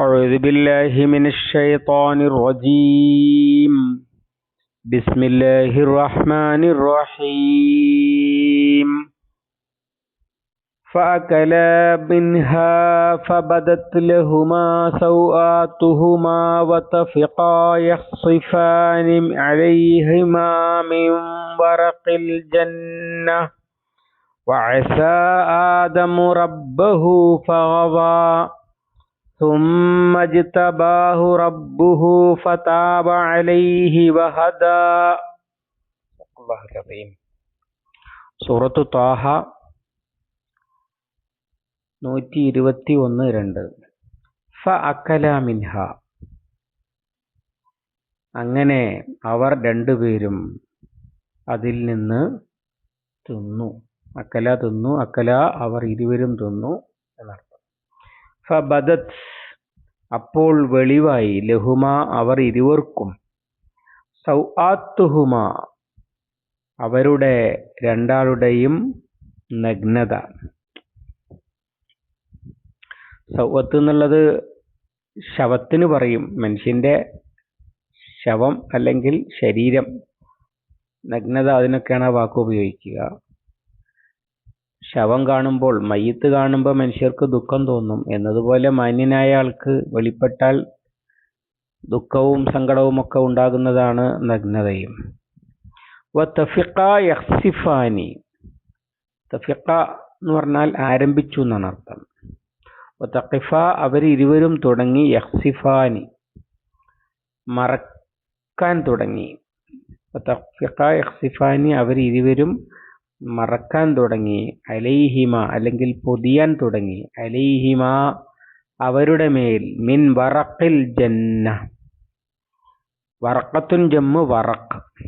أعوذ بالله من الشيطان الرجيم. بسم الله الرحمن الرحيم. فأكلا منها فبدت لهما سوآتهما وطفقا يخصفان عليهما من ورق الجنة. وعسى آدم ربه فغضى ثم اجتباه ربه فتاب عليه وهدى الله العظيم സൂറത്തു താഹ നൂറ്റി ഇരുപത്തി ഒന്ന് രണ്ട് ഫ അക്കല മിൻഹ അങ്ങനെ അവർ രണ്ടുപേരും അതിൽ നിന്ന് തിന്നു അക്കല തിന്നു അക്കല അവർ ഇരുവരും തിന്നു എന്നർത്ഥം ഫബദത് അപ്പോൾ വെളിവായി ലഹുമാ അവർ ഇരുവർക്കും. സൗആത്തുഹുമാ അവരുടെ രണ്ടാളുടെയും നഗ്നത. സൗവത്ത് എന്നുള്ളത് ശവത്തിന് പറയും. മനുഷ്യന്റെ ശവം അല്ലെങ്കിൽ ശരീരം നഗ്നത അതിനൊക്കെയാണ് ആ വാക്ക് ഉപയോഗിക്കുക. ശവം കാണുമ്പോൾ മയ്യത്ത് കാണുമ്പോൾ മനുഷ്യർക്ക് ദുഃഖം തോന്നും. എന്നതുപോലെ മാന്യനായ ആൾക്ക് വെളിപ്പെട്ടാൽ ദുഃഖവും സങ്കടവും ഒക്കെ ഉണ്ടാകുന്നതാണ് നഗ്നതയും. യഹ്സിഫാനി. തഫിഖ എന്ന് പറഞ്ഞാൽ ആരംഭിച്ചു എന്നാണ് അർത്ഥം. തഖിഫ അവർ ഇരുവരും തുടങ്ങി യഹ്സിഫാനി. മറക്കാൻ തുടങ്ങി. തഫിഖ യഹ്സിഫാനി അവർ ഇരുവരും മറക്കാൻ തുടങ്ങി അലൈഹിമ അല്ലെങ്കിൽ പൊതിയാൻ തുടങ്ങി. അലൈഹിമ അവരുടെ മേൽ മിൻ വറക്കിൽ ജന്ന. വറക്കത്തുൻ ജമ്മു വറക്ക്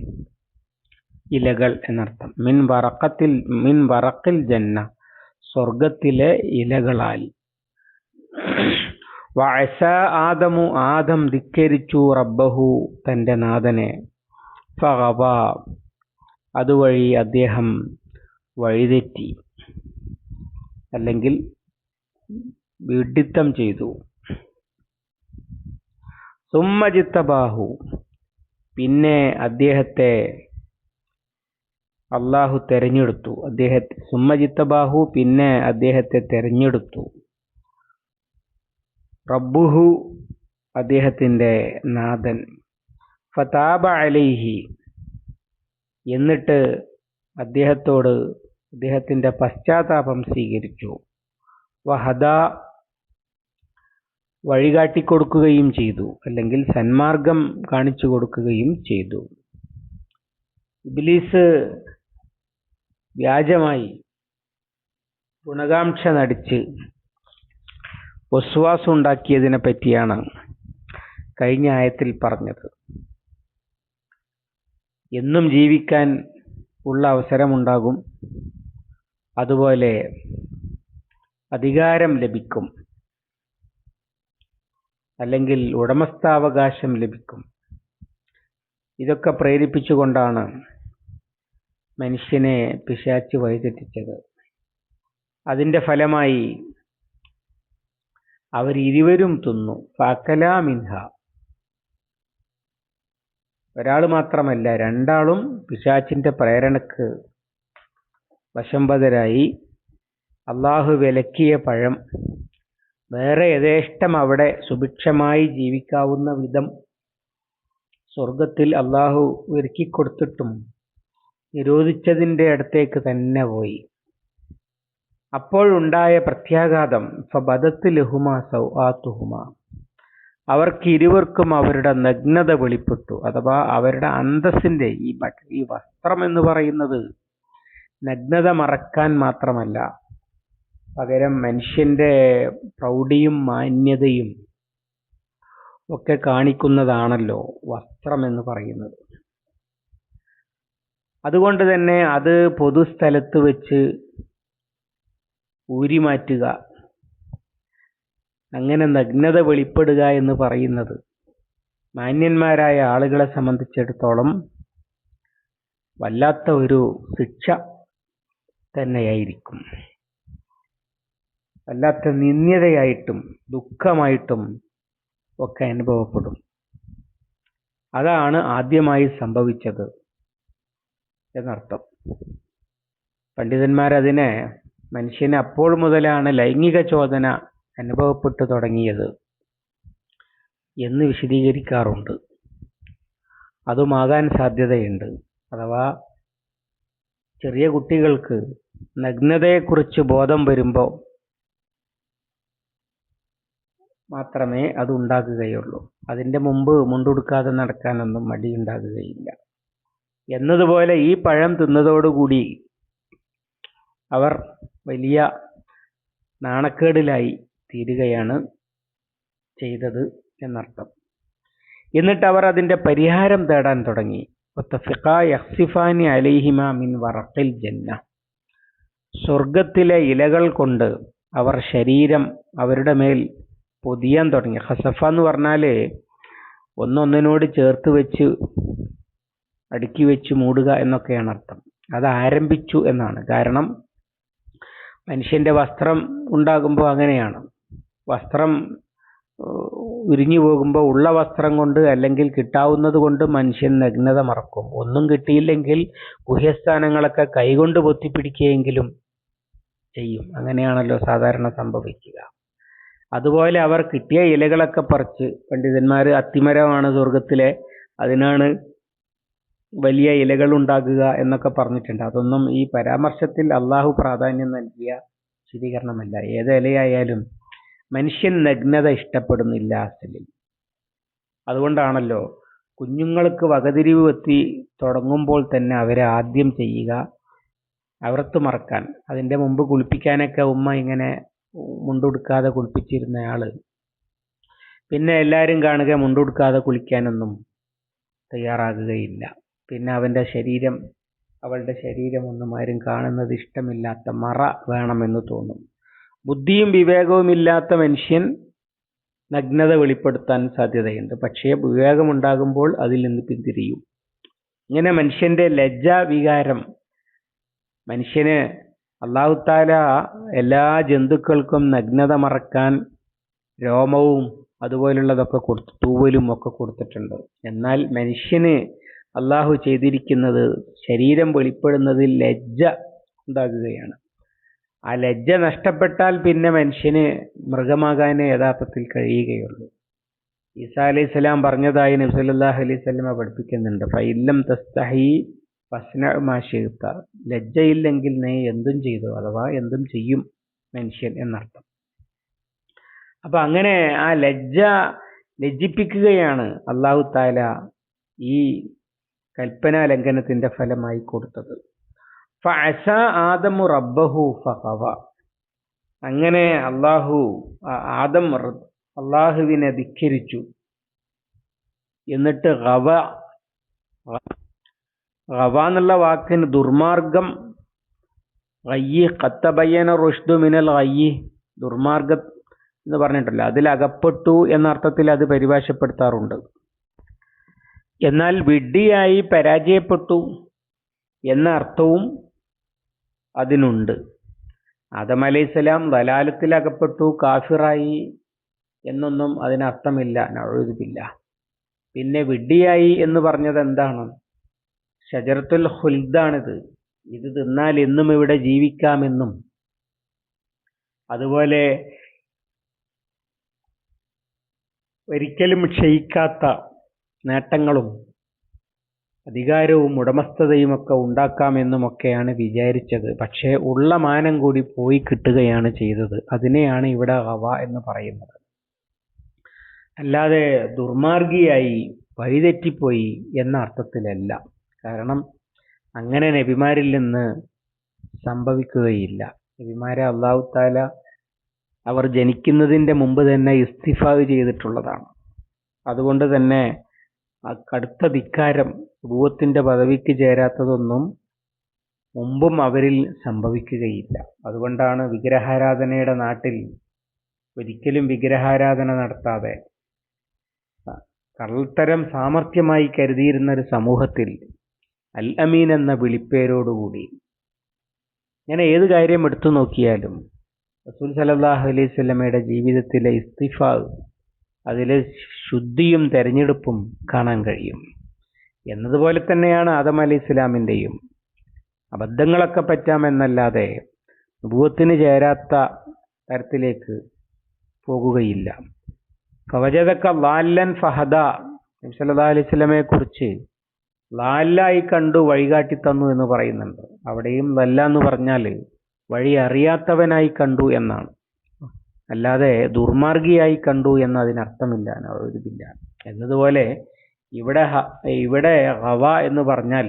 ഇലകൾ എന്നർത്ഥം. മിൻ വറക്കത്തിൽ മിൻ വറക്കിൽ ജന്ന. സ്വർഗത്തിലെ ഇലകളാൽ. വഅസ ആദമു ആദം ധിക്കരിച്ചു റബ്ബഹു തന്റെ നാഥനെ. ഫവ അതുവഴി അദ്ദേഹം വഴിതെറ്റി അല്ലെങ്കിൽ വിഡിത്തം ചെയ്തു. സുമ്മജിത്തബാഹു പിന്നെ അദ്ദേഹത്തെ അള്ളാഹു തെരഞ്ഞെടുത്തു. അദ്ദേഹത്തെ സുമ്മജിത്തബാഹു പിന്നെ അദ്ദേഹത്തെ തെരഞ്ഞെടുത്തു. റബ്ബുഹു അദ്ദേഹത്തിന്റെ നാഥൻ. ഫതാബ അലൈഹി. എന്നിട്ട് അദ്ദേഹത്തോട് അദ്ദേഹത്തിന്റെ പശ്ചാത്താപം സ്വീകരിച്ചു. വഹദ വഴികാട്ടിക്കൊടുക്കുകയും ചെയ്തു. അല്ലെങ്കിൽ സന്മാർഗം കാണിച്ചു കൊടുക്കുകയും ചെയ്തു. ഇബിലീസ് വ്യാജമായി ഗുണകാംക്ഷ നടിച്ച് ഒസ്വാസ് ഉണ്ടാക്കിയതിനെ പറ്റിയാണ് കഴിഞ്ഞ ആയത്തിൽ പറഞ്ഞത്. എന്നും ജീവിക്കാൻ ഉള്ള അവസരമുണ്ടാകും. അതുപോലെ അധികാരം ലഭിക്കും. അല്ലെങ്കിൽ ഉടമസ്ഥാവകാശം ലഭിക്കും. ഇതൊക്കെ പ്രേരിപ്പിച്ചുകൊണ്ടാണ് മനുഷ്യനെ പിശാച്ച് വഴിതെറ്റിച്ചത്. അതിന്റെ ഫലമായി അവരിരുവരും തിന്നു. ഫാക്കല മിൻഹ. ഒരാൾ മാത്രമല്ല രണ്ടാളും പിശാച്ചിന്റെ പ്രേരണക്ക് വശംബദരായി. അള്ളാഹു വിലക്കിയ പഴം. വേറെ യഥേഷ്ടം അവിടെ സുഭിക്ഷമായി ജീവിക്കാവുന്ന വിധം സ്വർഗത്തിൽ അള്ളാഹു ഒരുക്കിക്കൊടുത്തിട്ടും നിരോധിച്ചതിന്റെ അടുത്തേക്ക് തന്നെ പോയി. അപ്പോഴുണ്ടായ പ്രത്യാഘാതം ഫബദത്ത് ലഹുമ സൗആത്തുഹുമ. അവർക്ക് ഇരുവർക്കും അവരുടെ നഗ്നത വെളിപ്പെട്ടു. അഥവാ അവരുടെ അന്തസ്സിന്റെ ഈ ഈ വസ്ത്രം എന്ന് പറയുന്നത് നഗ്നത മറക്കാൻ മാത്രമല്ല പകരം മനുഷ്യന്റെ പ്രൗഢിയും മാന്യതയും ഒക്കെ കാണിക്കുന്നതാണല്ലോ വസ്ത്രം എന്ന് പറയുന്നത്. അതുകൊണ്ട് തന്നെ അത് പൊതുസ്ഥലത്ത് വെച്ച് ഊരിമാറ്റുക അങ്ങനെ നഗ്നത വെളിപ്പെടുക എന്ന് പറയുന്നത് മാന്യന്മാരായ ആളുകളെ സംബന്ധിച്ചിടത്തോളം വല്ലാത്ത ഒരു ശിക്ഷ തന്നെയായിരിക്കും. വല്ലാത്ത നിന്ദ്യതയായിട്ടും ദുഃഖമായിട്ടും ഒക്കെ അനുഭവപ്പെടും. അതാണ് ആദ്യമായി സംഭവിച്ചത് എന്നർത്ഥം. പണ്ഡിതന്മാരതിനെ മനുഷ്യന് അപ്പോൾ മുതലാണ് ലൈംഗിക ചോദന അനുഭവപ്പെട്ടു തുടങ്ങിയത് എന്ന് വിശദീകരിക്കാറുണ്ട്. അതുമാകാൻ സാധ്യതയുണ്ട്. അഥവാ ചെറിയ കുട്ടികൾക്ക് നഗ്നതയെക്കുറിച്ച് ബോധം വരുമ്പോൾ മാത്രമേ അത് ഉണ്ടാകുകയുള്ളൂ. അതിന്റെ മുമ്പ് മുണ്ടുടുക്കാതെ നടക്കാനൊന്നും മടിയുണ്ടാകുകയില്ല. എന്നതുപോലെ ഈ പഴം തിന്നതോടുകൂടി അവർ വലിയ നാണക്കേടിലായി തീരുകയാണ് ചെയ്തത് എന്നർത്ഥം. എന്നിട്ട് അവർ അതിന്റെ പരിഹാരം തേടാൻ തുടങ്ങി. അലൈഹിമ മിൻ വറക്കിൽ ജന്ന. സ്വർഗത്തിലെ ഇലകൾ കൊണ്ട് അവർ ശരീരം അവരുടെ മേൽ പൊതിയാൻ തുടങ്ങി. ഹസഫ എന്ന് പറഞ്ഞാൽ ഒന്നൊന്നിനോട് ചേർത്ത് വെച്ച് അടുക്കി വെച്ച് മൂടുക എന്നൊക്കെയാണ് അർത്ഥം. അത് ആരംഭിച്ചു എന്നാണ്. കാരണം മനുഷ്യന്റെ വസ്ത്രം ഉണ്ടാകുമ്പോൾ അങ്ങനെയാണ്. വസ്ത്രം ഉരിഞ്ഞു പോകുമ്പോൾ ഉള്ള വസ്ത്രം കൊണ്ട് അല്ലെങ്കിൽ കിട്ടാവുന്നത് കൊണ്ട് മനുഷ്യൻ നഗ്നത മറക്കും. ഒന്നും കിട്ടിയില്ലെങ്കിൽ ഗുഹ്യസ്ഥാനങ്ങളൊക്കെ കൈകൊണ്ട് പൊത്തിപ്പിടിക്കുകയെങ്കിലും ചെയ്യും. അങ്ങനെയാണല്ലോ സാധാരണ സംഭവിക്കുക. അതുപോലെ അവർ കിട്ടിയ ഇലകളൊക്കെ പറിച്ച് പണ്ഡിതന്മാർ അത്തിമരമാണ് സ്വർഗത്തിലെ അതിനാണ് വലിയ ഇലകൾ ഉണ്ടാകുക എന്നൊക്കെ പറഞ്ഞിട്ടുണ്ട്. അതൊന്നും ഈ പരാമർശത്തിൽ അള്ളാഹു പ്രാധാന്യം നൽകിയ വിശദീകരണമല്ല ഏത് ഇലയായാലും മനുഷ്യൻ നഗ്നത ഇഷ്ടപ്പെടുന്നില്ല അസലിൽ. അതുകൊണ്ടാണല്ലോ കുഞ്ഞുങ്ങൾക്ക് വകതിരിവ് എത്തി തുടങ്ങുമ്പോൾ തന്നെ അവരെ ആദ്യം ചെയ്യുക അവർത്ത് മറക്കാൻ. അതിന്റെ മുമ്പ് കുളിപ്പിക്കാനൊക്കെ ഉമ്മ ഇങ്ങനെ മുണ്ടുടുക്കാതെ ആൾ പിന്നെ എല്ലാവരും കാണുക മുണ്ടുടുക്കാതെ കുളിക്കാനൊന്നും തയ്യാറാകുകയില്ല. പിന്നെ അവന്റെ ശരീരം അവളുടെ ശരീരം ഒന്നും ആരും കാണുന്നത് ഇഷ്ടമില്ലാത്ത മറ വേണമെന്ന് തോന്നും. ബുദ്ധിയും വിവേകവും ഇല്ലാത്ത മനുഷ്യൻ നഗ്നത വെളിപ്പെടുത്താൻ സാധ്യതയുണ്ട്. പക്ഷേ വിവേകമുണ്ടാകുമ്പോൾ അതിൽ നിന്ന് പിന്തിരിയും. ഇങ്ങനെ മനുഷ്യന്റെ ലജ്ജാ വികാരം മനുഷ്യന് അള്ളാഹുത്താല എല്ലാ ജന്തുക്കൾക്കും നഗ്നത മറക്കാൻ രോമവും അതുപോലുള്ളതൊക്കെ കൊടുത്തു തൂവലും ഒക്കെ കൊടുത്തിട്ടുണ്ട്. എന്നാൽ മനുഷ്യന് അള്ളാഹു ചെയ്തിരിക്കുന്നത് ശരീരം വെളിപ്പെടുന്നതിൽ ലജ്ജ ഉണ്ടാകുകയാണ്. ആ ലജ്ജ നഷ്ടപ്പെട്ടാൽ പിന്നെ മനുഷ്യന് മൃഗമാകാനേ യഥാർത്ഥത്തിൽ കഴിയുകയുള്ളൂ. ഈസാ അലൈഹി സ്വലാം പറഞ്ഞതായി നബ്സല്ലാഹു അലൈഹി സ്വലമ പഠിപ്പിക്കുന്നുണ്ട്. ഫൈലം തസ്തഹി ഫസ്ന മാഷിത്ത ലജ്ജയില്ലെങ്കിൽ നീ എന്തും ചെയ്തു അഥവാ എന്തും ചെയ്യും മനുഷ്യൻ എന്നർത്ഥം. അപ്പൊ അങ്ങനെ ആ ലജ്ജ ലജ്ജിപ്പിക്കുകയാണ് അള്ളാഹു താല ഈ കൽപ്പന ലംഘനത്തിന്റെ ഫലമായി കൊടുത്തത്. ആദമു റബ്ബഹു ഫഹവ. അങ്ങനെ അള്ളാഹു ആദം അള്ളാഹുവിനെ ധിഖരിച്ചു എന്നിട്ട് ഗവ ഗവ എന്നുള്ള വാക്കിന് ദുർമാർഗം ഗയ്യി കത്തബയ്യന റുഷ്ദു മിനൽ ഗയ്യി ദുർമാർഗ എന്ന് പറഞ്ഞിട്ടല്ലോ. അതിലകപ്പെട്ടു എന്ന അർത്ഥത്തിൽ അത് പരിഭാഷപ്പെടുത്താറുണ്ട്. എന്നാൽ വിഡ്ഢിയായി പരാജയപ്പെട്ടു എന്ന അർത്ഥവും അതിനുണ്ട്. ആദം അലൈഹിസ്സലാം ദലാലത്തിൽ അകപ്പെട്ടു കാഫിറായി എന്നൊന്നും അതിനർത്ഥമില്ല നഴുതില്ല പിന്നെ വിഡ്ഢിയായി എന്ന് പറഞ്ഞത് എന്താണ് ഷജറത്തുൽ ഹുൽദാണിത് ഇത് തിന്നാൽ എന്നും ഇവിടെ ജീവിക്കാമെന്നും. അതുപോലെ ഒരിക്കലും ക്ഷയിക്കാത്ത നേട്ടങ്ങളും അധികാരവും ഉടമസ്ഥതയും ഒക്കെ ഉണ്ടാക്കാമെന്നുമൊക്കെയാണ് വിചാരിച്ചത്. പക്ഷേ ഉള്ള മാനം കൂടി പോയി കിട്ടുകയാണ് ചെയ്തത്. അതിനെയാണ് ഇവിടെ ഹവ എന്ന് പറയുന്നത്. അല്ലാതെ ദുർമാർഗിയായി വഴിതെറ്റിപ്പോയി എന്ന അർത്ഥത്തിലല്ല. കാരണം അങ്ങനെ നബിമാരിൽ നിന്ന് സംഭവിക്കുകയില്ല. നബിമാരെ അള്ളാഹു താല അവർ ജനിക്കുന്നതിന്റെ മുമ്പ് തന്നെ ഇസ്തിഫാവ് ചെയ്തിട്ടുള്ളതാണ്. അതുകൊണ്ട് തന്നെ ആ കടുത്ത ധിക്കാരം ഭൂവത്തിന്റെ പദവിക്ക് ചേരാത്തതൊന്നും മുമ്പും അവരിൽ സംഭവിക്കുകയില്ല. അതുകൊണ്ടാണ് വിഗ്രഹാരാധനയുടെ നാട്ടിൽ ഒരിക്കലും വിഗ്രഹാരാധന നടത്താതെ കള്ളത്തരം സാമർഥ്യമായി കരുതിയിരുന്ന ഒരു സമൂഹത്തിൽ അൽ അമീൻ എന്ന വിളിപ്പേരോടുകൂടി. ഇങ്ങനെ ഏത് കാര്യം എടുത്തു നോക്കിയാലും റസൂൽ സലല്ലാഹു അലൈഹി സ്വലമയുടെ ജീവിതത്തിലെ ഇസ്തിഫ അതിലെ ശുദ്ധിയും തെരഞ്ഞെടുപ്പും കാണാൻ കഴിയും. എന്നതുപോലെ തന്നെയാണ് ആദം അലി ഇസ്ലാമിന്റെയും അബദ്ധങ്ങളൊക്കെ പറ്റാമെന്നല്ലാതെ ഭൂവത്തിന് ചേരാത്ത തരത്തിലേക്ക് പോകുകയില്ല. ഫവജതക്ക വാലൻ ഫഹദ നബ്സല്ലാ അലൈഹി സ്വലമയെ കുറിച്ച് ലാലായി കണ്ടു വഴികാട്ടി തന്നു എന്ന് പറയുന്നുണ്ട്. അവിടെയും ലല്ല എന്ന് പറഞ്ഞാൽ വഴി അറിയാത്തവനായി കണ്ടു എന്നാണ്. അല്ലാതെ ദുർമാർഗിയായി കണ്ടു എന്ന് അതിനർത്ഥമില്ല ഇതില്ല എന്നതുപോലെ ഇവിടെ ഇവിടെ ഹവ എന്ന് പറഞ്ഞാൽ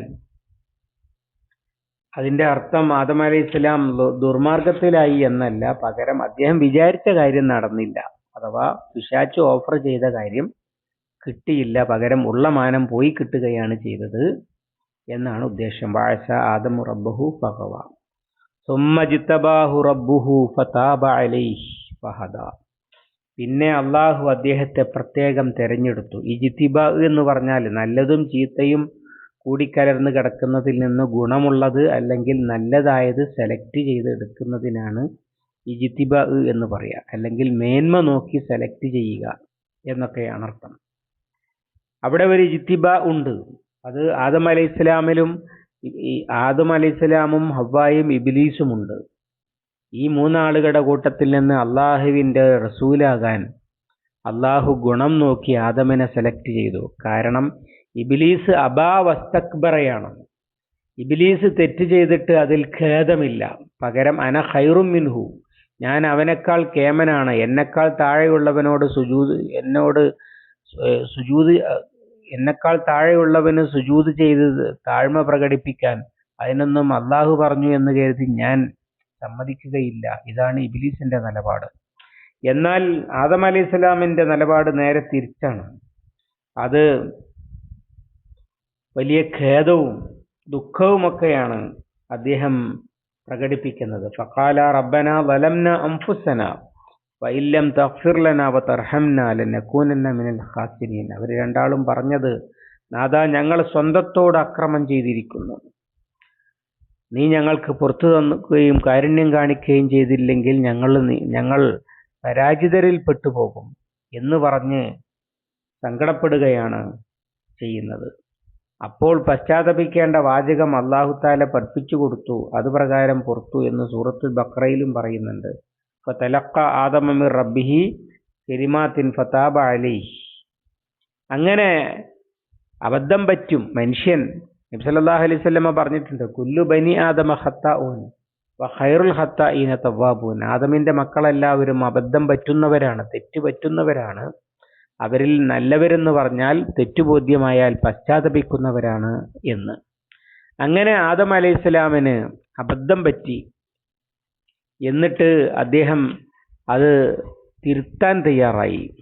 അതിന്റെ അർത്ഥം ആദം അലൈഹി ഇസ്ലാം ദുർമാർഗത്തിലായി എന്നല്ല. പകരം അദ്ദേഹം വിചാരിച്ച കാര്യം നടന്നില്ല. അഥവാ പിശാച്ച് ഓഫർ ചെയ്ത കാര്യം കിട്ടിയില്ല. പകരം ഉള്ള മാനം പോയി കിട്ടുകയാണ് ചെയ്തത് എന്നാണ് ഉദ്ദേശം. വാഴ്ച ആദമു റബ്ബഹു ഫഹവ സുമ്മജിത്തബാഹു റബ്ബുഹു ഫതാബ ഫഹദ. പിന്നെ അള്ളാഹു അദ്ദേഹത്തെ പ്രത്യേകം തെരഞ്ഞെടുത്തു. ഈ ജിത്തിബ എന്ന് പറഞ്ഞാൽ നല്ലതും ചീത്തയും കൂടിക്കലർന്ന് കിടക്കുന്നതിൽ നിന്ന് ഗുണമുള്ളത് അല്ലെങ്കിൽ നല്ലതായത് സെലക്ട് ചെയ്ത് എടുക്കുന്നതിനാണ് ഇജിത്തിബ എന്ന് പറയുക. അല്ലെങ്കിൽ മേന്മ നോക്കി സെലക്ട് ചെയ്യുക എന്നൊക്കെയാണ് അർത്ഥം. അവിടെ ഒരു ഇജിത്തിബ ഉണ്ട്. അത് ആദം അലൈഹി ഇസ്ലാമിലും ഈ ആദം അലൈഹി ഇസ്ലാമും ഹവായും ഇബിലീസും ഉണ്ട്. ഈ മൂന്നാളുകളുടെ കൂട്ടത്തിൽ നിന്ന് അള്ളാഹുവിന്റെ റസൂലാകാൻ അള്ളാഹു ഗുണം നോക്കി ആദമിനെ സെലക്ട് ചെയ്തു. കാരണം ഇബിലീസ് അബാ വസ്തക്ബറയാണ്. ഇബിലീസ് തെറ്റ് ചെയ്തിട്ട് അതിൽ ഖേദമില്ല. പകരം അന ഖൈറും മിൻഹു. ഞാൻ അവനേക്കാൾ കേമനാണ്. എന്നെക്കാൾ താഴെയുള്ളവനോട് സുജൂത് എന്നോട് സുജൂത് എന്നെക്കാൾ താഴെയുള്ളവന് സുജൂത് ചെയ്ത് താഴ്മ പ്രകടിപ്പിക്കാൻ അതിനൊന്നും അള്ളാഹു പറഞ്ഞു എന്ന് കരുതി ഞാൻ സമ്മതിക്കുകയില്ല. ഇതാണ് ഇബിലീസിന്റെ നിലപാട്. എന്നാൽ ആദം അലി ഇസ്ലാമിന്റെ നിലപാട് നേരെ തിരിച്ചാണ്. അത് വലിയ ഖേദവും ദുഃഖവുമൊക്കെയാണ് അദ്ദേഹം പ്രകടിപ്പിക്കുന്നത്. ഫക്കാല റബ്ബന വലംന അംഫുസന. വൈല്ലം തഫിർലന തർഹംനാലനക്കൂനെന്ന മിനൽ ഖാസിരീൻ. അവർ രണ്ടാളും പറഞ്ഞത് നാദാ ഞങ്ങൾ സ്വന്തത്തോട് അക്രമം ചെയ്തിരിക്കുന്നു. നീ ഞങ്ങൾക്ക് പുറത്തു തന്നുകയും കാരുണ്യം കാണിക്കുകയും ചെയ്തില്ലെങ്കിൽ ഞങ്ങൾ ഞങ്ങൾ പരാജിതരിൽ പെട്ടുപോകും എന്ന് പറഞ്ഞ് സങ്കടപ്പെടുകയാണ് ചെയ്യുന്നത്. അപ്പോൾ പശ്ചാത്തപിക്കേണ്ട വാചകം അള്ളാഹുത്താല പഠിപ്പിച്ചു കൊടുത്തു. അതുപ്രകാരം പുറത്തു എന്ന് സൂറത്തുൽ ബക്രയിലും പറയുന്നുണ്ട്. ഫതലക്ക ആദമമിർ റബ്ബിഹി കെരിമാത്തിൻ ഫതാബ അലി അങ്ങനെ അബദ്ധം പറ്റും മനുഷ്യൻ. നബ്സല്ലാഹു അലൈഹി സ്വല്ലമ്മ പറഞ്ഞിട്ടുണ്ട് കുല്ലു ബനി ആദമ ഹത്ത ഊൻ ഖൈറുൽ ഹത്ത ഈന തവാബൂൻ ആദമിന്റെ മക്കളെല്ലാവരും അബദ്ധം പറ്റുന്നവരാണ് തെറ്റ് പറ്റുന്നവരാണ്. അവരിൽ നല്ലവരെന്ന് പറഞ്ഞാൽ തെറ്റുബോധ്യമായാൽ പശ്ചാത്തപിക്കുന്നവരാണ് എന്ന്. അങ്ങനെ ആദം അലൈഹി സ്വലാമിന് അബദ്ധം പറ്റി. എന്നിട്ട് അദ്ദേഹം അത് തിരുത്താൻ തയ്യാറായി.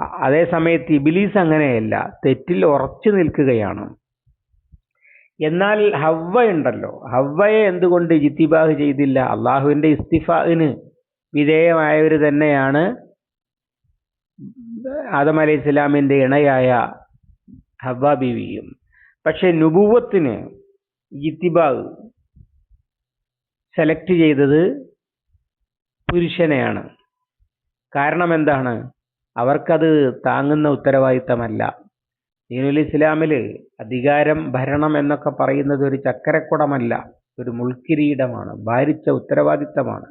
അതേ സമയത്ത് ഇബിലീസ് അങ്ങനെയല്ല തെറ്റിൽ ഉറച്ചു നിൽക്കുകയാണ്. എന്നാൽ ഹവ്വ ഉണ്ടല്ലോ. ഹവ്വയെ എന്തുകൊണ്ട് ജിത്തിബാഹ് ചെയ്തില്ല? അള്ളാഹുവിന്റെ ഇസ്തിഫാഹിന് വിധേയമായവർ തന്നെയാണ് ആദം അലൈഹി ഇസ്ലാമിന്റെ ഇണയായ ഹവ്വ ബിവിയും. പക്ഷെ നുബുവത്തിന് ജിത്തിബാഹ് സെലക്ട് ചെയ്തത് പുരുഷനെയാണ്. കാരണം എന്താണ്? അവർക്കത് താങ്ങുന്ന ഉത്തരവാദിത്തമല്ല. ദീനുൽ ഇസ്ലാമിൽ അധികാരം ഭരണം എന്നൊക്കെ പറയുന്നത് ഒരു ചക്കരക്കുടമല്ല ഒരു മുൾക്കിരീടമാണ് ഭാരിച്ച ഉത്തരവാദിത്തമാണ്.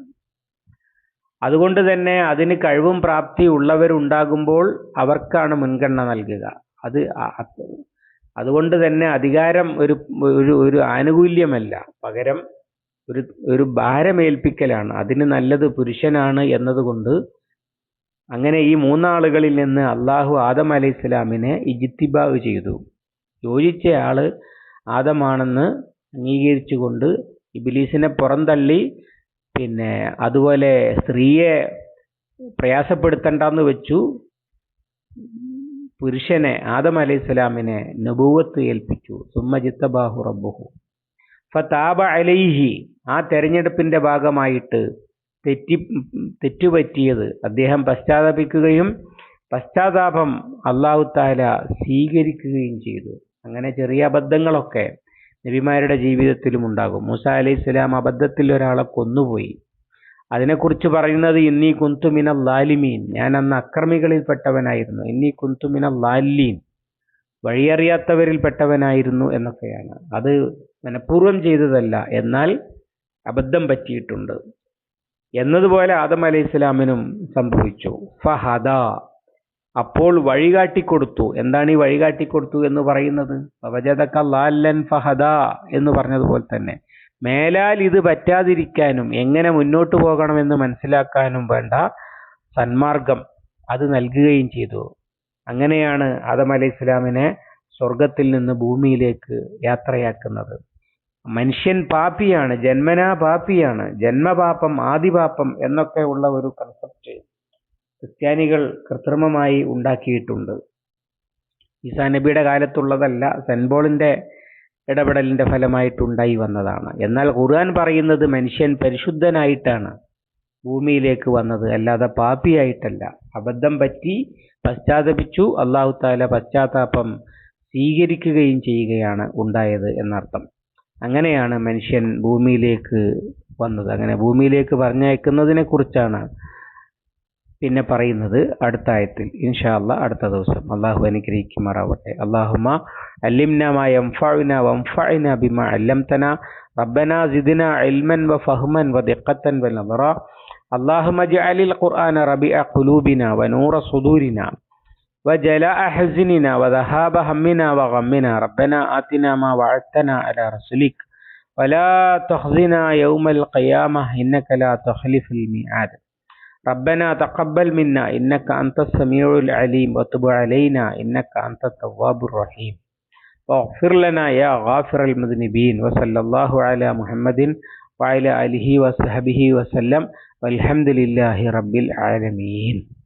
അതുകൊണ്ട് തന്നെ അതിന് കഴിവും പ്രാപ്തി ഉള്ളവരുണ്ടാകുമ്പോൾ അവർക്കാണ് മുൻഗണന നൽകുക. അത് അതുകൊണ്ട് തന്നെ അധികാരം ഒരു ഒരു ആനുകൂല്യമല്ല. പകരം ഒരു ഒരു ഭാരമേൽപ്പിക്കലാണ്. അതിന് നല്ലത് പുരുഷനാണ് എന്നതുകൊണ്ട് അങ്ങനെ ഈ മൂന്നാളുകളിൽ നിന്ന് അള്ളാഹു ആദം അലൈഹി ഇസ്ലാമിനെ ഇജിത്തിബാവ് ചെയ്തു. യോജിച്ച ആൾ ആദമാണെന്ന് അംഗീകരിച്ചുകൊണ്ട് ഇബിലീസിനെ പുറന്തള്ളി. പിന്നെ അതുപോലെ സ്ത്രീയെ പ്രയാസപ്പെടുത്തണ്ടെന്ന് വെച്ചു. പുരുഷനെ ആദം അലൈഹി സ്വലാമിനെ നബൂവത്ത് ഏൽപ്പിച്ചു. സുമ്മജിത്തബാഹു റബ്ബുഹു. ഫതാബ അലൈഹി ആ തെരഞ്ഞെടുപ്പിന്റെ ഭാഗമായിട്ട് തെറ്റി തെറ്റുപറ്റിയത് അദ്ദേഹം പശ്ചാത്തപിക്കുകയും പശ്ചാത്താപം അള്ളാഹു താല സ്വീകരിക്കുകയും ചെയ്തു. അങ്ങനെ ചെറിയ അബദ്ധങ്ങളൊക്കെ നബിമാരുടെ ജീവിതത്തിലും ഉണ്ടാകും. മൂസ അലൈഹി സ്വലാം അബദ്ധത്തിൽ ഒരാളെ കൊന്നുപോയി. അതിനെക്കുറിച്ച് പറയുന്നത് ഇന്നി കുന്തുമിന ലാലിമീൻ. ഞാൻ അന്ന് അക്രമികളിൽപ്പെട്ടവനായിരുന്നു. ഇന്നി കുന്തുമിന ലാലീൻ വഴിയറിയാത്തവരിൽപ്പെട്ടവനായിരുന്നു എന്നൊക്കെയാണ്. അത് മനഃപൂർവം ചെയ്തതല്ല. എന്നാൽ അബദ്ധം പറ്റിയിട്ടുണ്ട്. എന്നതുപോലെ ആദം അലൈഹി ഇസ്ലാമിനും സംഭവിച്ചു. ഫഹദ. അപ്പോൾ വഴികാട്ടിക്കൊടുത്തു എന്താണ് ഈ വഴികാട്ടിക്കൊടുത്തു എന്ന് പറയുന്നത്? വജദക ലാലൻ ഫഹദ എന്ന് പറഞ്ഞതുപോലെ തന്നെ. മേലാൽ ഇത് പറ്റാതിരിക്കാനും എങ്ങനെ മുന്നോട്ട് പോകണമെന്ന് മനസ്സിലാക്കാനും വേണ്ട സന്മാർഗം അത് നൽകുകയും ചെയ്തു. അങ്ങനെയാണ് ആദം അലൈഹി ഇസ്ലാമിനെ സ്വർഗത്തിൽ നിന്ന് ഭൂമിയിലേക്ക് യാത്രയാക്കുന്നത്. മനുഷ്യൻ പാപിയാണ് ജന്മനാ പാപിയാണ് ജന്മപാപം ആദിപാപം എന്നൊക്കെ ഉള്ള ഒരു കൺസെപ്റ്റ് ക്രിസ്ത്യാനികൾ കൃത്രിമമായി ഉണ്ടാക്കിയിട്ടുണ്ട്. ഈസാ നബിയുടെ കാലത്തുള്ളതല്ല സെൻബോളിന്റെ ഇടപെടലിന്റെ ഫലമായിട്ടുണ്ടായി വന്നതാണ്. എന്നാൽ ഖുർആൻ പറയുന്നത് മനുഷ്യൻ പരിശുദ്ധനായിട്ടാണ് ഭൂമിയിലേക്ക് വന്നത് അല്ലാതെ പാപിയായിട്ടല്ല. അബദ്ധം പറ്റി പശ്ചാത്തപിച്ചു അള്ളാഹു താല പശ്ചാത്താപം സ്വീകരിക്കുകയും ചെയ്യുകയാണ് ഉണ്ടായത് എന്നർത്ഥം. അങ്ങനെയാണ് മനുഷ്യൻ ഭൂമിയിലേക്ക് വന്നത് അങ്ങനെ ഭൂമിയിലേക്ക് പറഞ്ഞയക്കുന്നതിനെ കുറിച്ചാണ് പിന്നെ പറയുന്നത് അടുത്ത ആയത്തിൽ ഇൻഷാ അല്ലാ അടുത്ത ദിവസം അള്ളാഹു അനുഗ്രഹിക്കുമാറാവട്ടെ അള്ളാഹുമ അല്ലിംന മാ യൻഫഉന വൻഫഅന ബിമാ അല്ലംതന റബ്ബന സിദ്ന ഇൽമൻ വഫഹ്മൻ വദിഖത്തൻ വനദറ اللهم اجعل القرآن ربيع قلوبنا ونور صدورنا وجلاء حزننا وذهاب همنا وغمنا. ربنا آتنا ما وعدتنا على رسلك. ولا تخزنا يوم القيامة إنك لا تخلف الميعاد. ربنا تقبل منا إنك أنت السميع العليم. وتب علينا إنك أنت التواب الرحيم. واغفر لنا يا غافر المذنبين. وصلى الله على محمد وعلى آله وصحبه وسلم. والحمد لله رب العالمين.